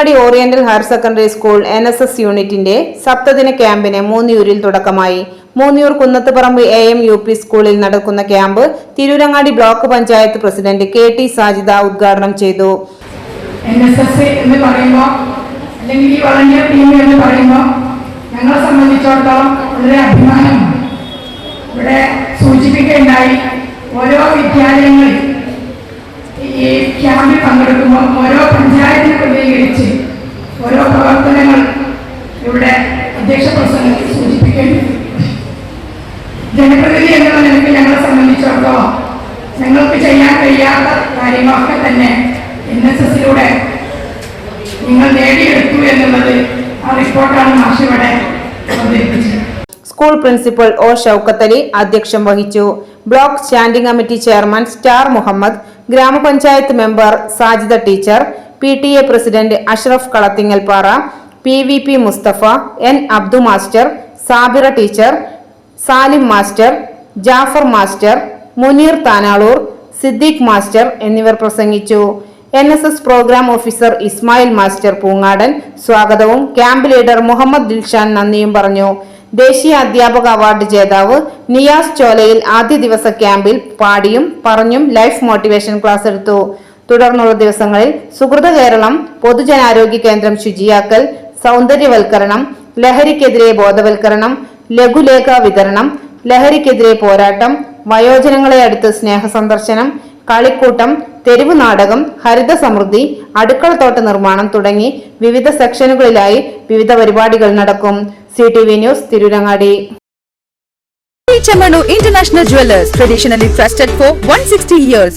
Tirurangadi oriental higher secondary school N S S യൂണിറ്റിന്റെ സപ്തദിന ക്യാമ്പിന് മൂന്നിയൂരിൽ തുടക്കമായി. Moonniyur Kunnathuparamba A M U P സ്കൂളിൽ നടക്കുന്ന camp Tirurangadi block panchayat president K T Sajida ഉദ്ഘാടനം ചെയ്തു. എന്ന് പറയുമ്പോൾ അല്ലെങ്കിൽ ടീം എന്ന് പറയുമ്പോൾ ഞങ്ങളെ സംബന്ധിച്ചിടത്തോളം അഭിമാനം. ഇവിടെ ഓരോ വിദ്യാലയങ്ങളിൽ ഈ ക്യാമ്പിൽ പങ്കെടുക്കുമ്പോൾ ഓരോ പഞ്ചായത്തിനെ പ്രതികരിച്ച് ഓരോ പ്രവർത്തനങ്ങൾ ഇവിടെ അധ്യക്ഷ പ്രസംഗത്തിൽ സൂചിപ്പിക്കേണ്ടത് ജനപ്രതിനിധി എന്നുള്ള നിലയ്ക്ക് ഞങ്ങളെ സംബന്ധിച്ചിടത്തോളം ഞങ്ങൾക്ക് ചെയ്യാൻ കഴിയാത്ത കാര്യങ്ങളൊക്കെ തന്നെ എൻ എസ് എസിലൂടെ നിങ്ങൾ നേടിയെടുത്തു എന്നുള്ളത് ആ റിപ്പോർട്ടാണ് മാഷ് ഇവിടെ അവതരിപ്പിച്ചത്. സ്കൂൾ പ്രിൻസിപ്പൽ ഒ ഷൌക്കത്തലി അധ്യക്ഷം വഹിച്ചു. Block standing committee chairman star Muhammad ഗ്രാമപഞ്ചായത്ത് member Sajida teacher P T A president Ashraf Kalathingalpara P V P Musthafa N Abdu master Sabira teacher Salim master Jafar master Muneer Tanalur Siddique master എന്നിവർ പ്രസംഗിച്ചു. N S S programme officer Ismail master Poongadan സ്വാഗതവും camp leader Muhammad Dilshan നന്ദിയും പറഞ്ഞു. ദേശീയ അധ്യാപക award ജേതാവ് നിയാസ് ചോലയിൽ ആദ്യ ദിവസ ക്യാമ്പിൽ പാടിയും പറഞ്ഞും ലൈഫ് മോട്ടിവേഷൻ ക്ലാസ് എടുത്തു. തുടർന്നുള്ള ദിവസങ്ങളിൽ സുഹൃത കേരളം പൊതുജനാരോഗ്യ കേന്ദ്രം ശുചിയാക്കൽ സൗന്ദര്യവൽക്കരണം ലഹരിക്കെതിരെ ബോധവൽക്കരണം ലഘുലേഖ വിതരണം ലഹരിക്കെതിരെ പോരാട്ടം വയോജനങ്ങളെ അടുത്ത് സ്നേഹ സന്ദർശനം കളിക്കൂട്ടം തെരുവ് നാടകം ഹരിത സമൃദ്ധി അടുക്കളത്തോട്ട നിർമ്മാണം തുടങ്ങി വിവിധ സെക്ഷനുകളിലായി വിവിധ പരിപാടികൾ നടക്കും C T V news Tirurangadi international International Jewelers, traditionally trusted for 160 years.